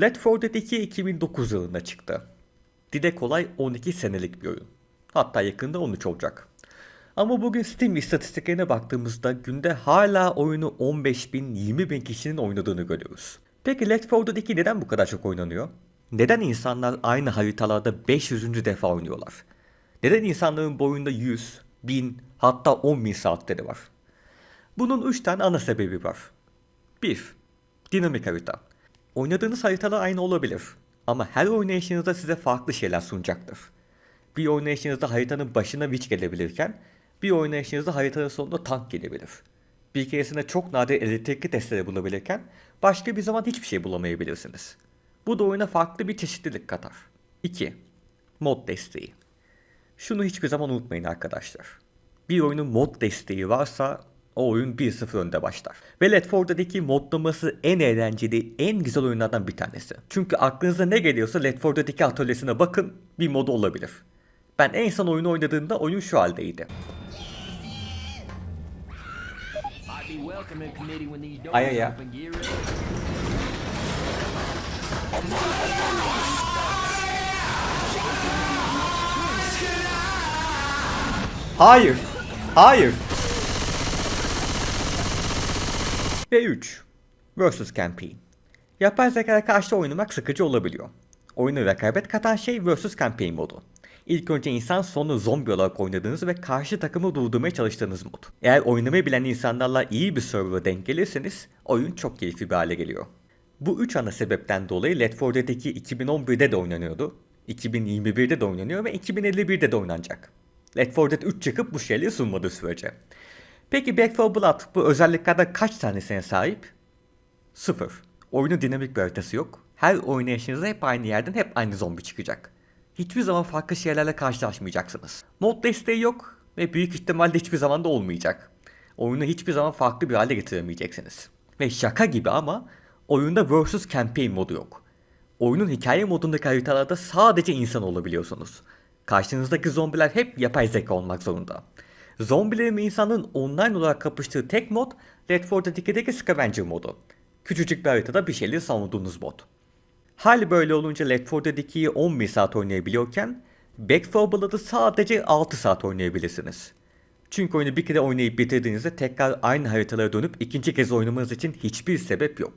Left 4 Dead 2 2009 yılında çıktı. Dile kolay 12 senelik bir oyun. Hatta yakında 13 olacak. Ama bugün Steam istatistiklerine baktığımızda günde hala oyunu 15 bin, 20 bin kişinin oynadığını görüyoruz. Peki Left 4 Dead 2 neden bu kadar çok oynanıyor? Neden insanlar aynı haritalarda 500. defa oynuyorlar? Neden insanların bu oyunda 100, 1000 hatta 10 bin saatleri var? Bunun 3 tane ana sebebi var. 1. Dinamik harita. Oynadığınız haritalar aynı olabilir. Ama her oynayışınızda size farklı şeyler sunacaktır. Bir oynayışınızda haritanın başına witch gelebilirken bir oynayışınızda haritanın sonunda tank gelebilir. Bir keresinde çok nadir elektrikli testere bulabilirken başka bir zaman hiçbir şey bulamayabilirsiniz. Bu da oyuna farklı bir çeşitlilik katar. 2. Mod desteği. Şunu hiçbir zaman unutmayın arkadaşlar. Bir oyunun mod desteği varsa o oyun 1-0 önde başlar. Ve Left 4 Dead'deki modlaması en eğlenceli, en güzel oyunlardan bir tanesi. Çünkü aklınıza ne geliyorsa Left 4 Dead'deki atölyesine bakın bir modu olabilir. Ben en son oyunu oynadığımda oyun şu haldeydi. Ay, ay. Hayır. Hayır. Ve 3. Versus Campaign. Yapay zekaya karşı oynamak sıkıcı olabiliyor. Oyunu rekabet katan şey Versus Campaign modu. İlk önce insan sonra zombi olarak oynadığınız ve karşı takımı durdurmaya çalıştığınız mod. Eğer oynamayı bilen insanlarla iyi bir server'a denk gelirseniz oyun çok keyifli bir hale geliyor. Bu üç ana sebepten dolayı Left 4 Dead 2 2011'de de oynanıyordu. 2021'de de oynanıyor ve 2051'de de oynanacak. Left 4 Dead 3 çıkıp bu şeyleri sunmadığı sürece. Peki Back 4 Blood bu özelliklerden kaç tanesine sahip? Sıfır. Oyunun dinamik bir haritası yok. Her oynayışınızda hep aynı yerden hep aynı zombi çıkacak. Hiçbir zaman farklı şeylerle karşılaşmayacaksınız. Mod desteği yok ve büyük ihtimalle hiçbir zaman da olmayacak. Oyunu hiçbir zaman farklı bir hale getiremeyeceksiniz. Ve şaka gibi ama oyunda Versus Campaign modu yok. Oyunun hikaye modundaki haritalarda sadece insan olabiliyorsunuz. Karşınızdaki zombiler hep yapay zeka olmak zorunda. Zombilerin ve insanın online olarak kapıştığı tek mod Left 4 Dead 2'deki Scavenger modu. Küçücük bir haritada bir şeyleri savunduğunuz mod. Hal böyle olunca Left 4 Dead 2'yi 11 saat oynayabiliyorken Back 4 Blood'ı sadece 6 saat oynayabilirsiniz. Çünkü oyunu bir kere oynayıp bitirdiğinizde tekrar aynı haritalara dönüp ikinci kez oynamanız için hiçbir sebep yok.